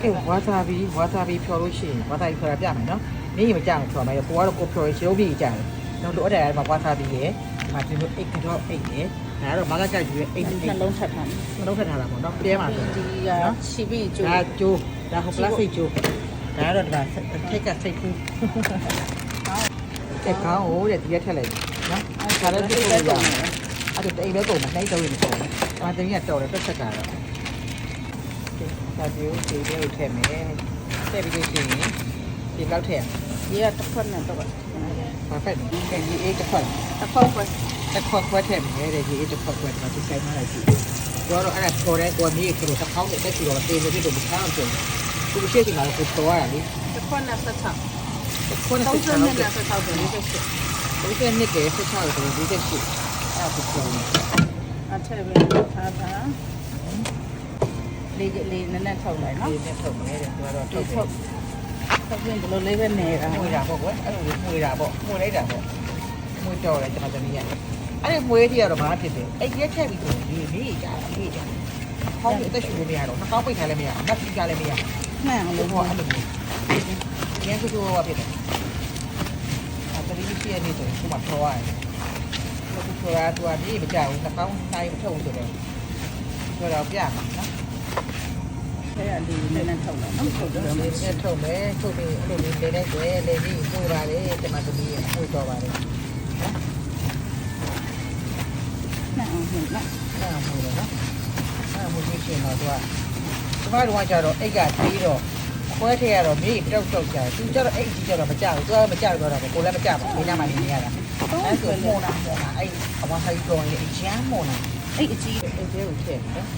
အေးဝါဆာဘီဝါဆာဘီဖြော်လို့ရှိရင်ဝါဆာဘီဖြော်တာပြမယ်နော်မင်းရင်မကြအောင်ဖြော်မယ်ကိုကတော့ကိုဖြော်ရင်ရှရုပ်ပြီးကြတယ်နောက်တော့အဲ့ဒါကဝါဆာဘီရဲ့ဒီမှာဒီလိုအိတ်ကတော့အိတ်ရဲ့ဒါကတော့မကကြိုက်ပြီးအိတ်အိတ်နှလုံးထပ်ထားတယ်နှလုံးထက်ထားတာပေါ့နော်ပြဲမှာဆိုဒီကချီပြီးကျိုးဒါကျိုးဒါဟိုပလတ်စတစ်ကျိုးဒါကတော့ဒါထိတ်ကစိတ်ကူးတဲ့ကောင်းဟိုတဲ့ဒီရက်ထက်လိုက်နော်ဒါလည်းဒီလိုရအောင်အဲ့ဒါတိတ်ပဲကုန်မှာနှိုက်တော့ရင်ပေါ့ဒါတမီးကတော်တယ်တစ်ချက်ကတော့ ဒါကျိုးဒီလိုထည့်မယ်ထည့်ပြီးလို့ရှိရင်ဒီလောက်ထည့်ဒီကတစ်ခွက်နဲ့တော့ပါဖက်ဒီကကြီးအေးတစ်ခွက်တစ်ခွက်ခွက်တစ်ခွက်ခွက်ထည့်မယ်တဲ့ဒီအေးတစ်ခွက်ခွက်တော့ဒီဆိုင်မှာလိုက်ကြည့်တော့အဲ့ဒါပေါ်တဲ့ကိုမြေကိုတစ်ခေါက်နဲ့တက်ပြီးတော့တေးလို့ဒီလိုမကောင်းဘူးသူရှိချင်တာကိုတော်ရလေတစ်ခွက်နဲ့ဆက်ချောက်ခွန်းသုံး30စနဲ့နဲ့ဆက်ချောက်တယ်လေးပဲရှိ30နှစ်ကဲဆက်ချောက်တယ်ဒီတက်ရှိအဲ့ဒါကိုအထက်ပဲထားတာ လေးလေးနည်းနည်းထုတ်လိုက်နော်ဒီနဲ့ထုတ်မယ်တဲ့သူကတော့ဒီထုတ်တယ်ထုတ်ထုတ်ပြီးဒီလိုလေးပဲနေတာမွေးတာပေါ့ကွယ်အဲ့လိုမွေးတာပေါ့မွေးလိုက်တာပေါ့မွေးတော့တယ်ကျွန်တော်သမီးရအဲ့ဒီမွေးတီကတော့ဘာဖြစ်လဲအဲ့ရက်ချက်ပြီးဆိုဒီလေးကြလေးကြဟောင်းအသက်ရှူလို့မရတော့နှာခေါင်းပိတ်ထားလည်းမရအမတ်ကြီးကြလည်းမရမှန်အောင်လို့လို့ဟောဟောအဲ့လိုမျိုးရန်ကူဆိုးဖြစ်တယ်အဲ့ဒါလေးရှိရနေဆိုခုမှထောရတယ်ခုဆိုတာသူကဒီမကြောက်ဘူးနှာခေါင်းနိုင်မထုတ်ဘူးဆိုတော့ဆိုတော့ပြမှာနော် ဆရာဒီနည်းနည်းထုတ်လိုက်နော်ထုတ်တယ်ဒီနေ့ထုတ်မယ်ထုတ်ပြီးအဲ့လိုလေးလေးနဲ့ကျွဲလေးပြီးမှုပါလေဒီမှာသမီးရမှုတော့ပါလေနော်မှန်အောင်ဟုတ်နော်အဲ့မှုလေနော်အဲ့မှုကြီးရှင်တော့သူကကျမတို့ကကြတော့အိတ်ကသေးတော့ခွဲထည့်ရတော့မြေတောက်တောက်ကြတယ်သူကြတော့အိတ်ကြီးကြတော့မကြောက်ဘူးသူကမကြောက်တော့တာကိုလည်းမကြောက်ဘူးဒီညမှာနေရတာအဲ့ဆိုမောနာမောနာအဲ့အဝါဆိုင်ကြောင်းရဲ့အချမ်းမောနာအဲ့အကြီးအိတ်သေးကိုထည့်နော်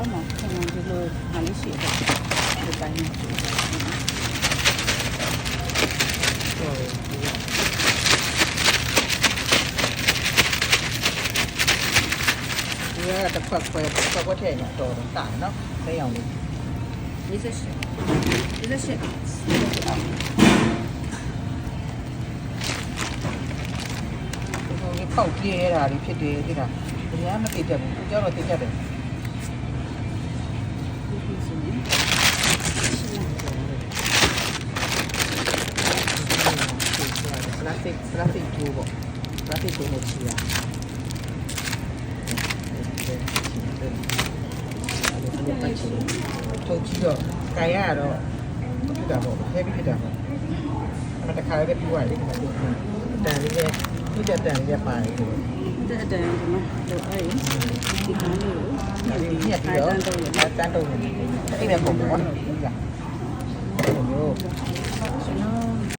အမဆန်ဒီလိုဟာလေးရှိတယ်ဒီပိုင်းနဲ့ဟုတ်ဒီကတစ်ခွက်ခွဲတစ်ခွက်ခွဲထည့်ရင်တော်တော့တာနော်သိအောင်လေးဒီစက်ရှိဒီစက်ရှိဟိုခောက်ပြေးရတာတွေဖြစ်တယ်ဒီကဒီကမသိတတ်ဘူးသူကြောတော့သိတတ်တယ် ပလတ်စတစ်ပလတ်စတစ်ကျိုးပေါ့ပလတ်စတစ်ကျိုးနဲ့ချီရထုတ်ကြည့်တော့ကာရကတော့ဖြစ်တာပေါ့ဟဲပြီးဖြစ်တာပေါ့အဲ့တခါလေးပြသွားတယ်ဒီမှာတန်လေးနဲ့ဒီတက်တန်လေးနဲ့ပါတယ်ဒီတဲ့တဲ့ဒီမှာတော့အဲ့ဒီကနေ့ကိုလိုဒီညက်ပြီးတော့တန်းတုံးနေတယ်အဲ့ဒါပုံပေါ့နော်ဒီကမျိုး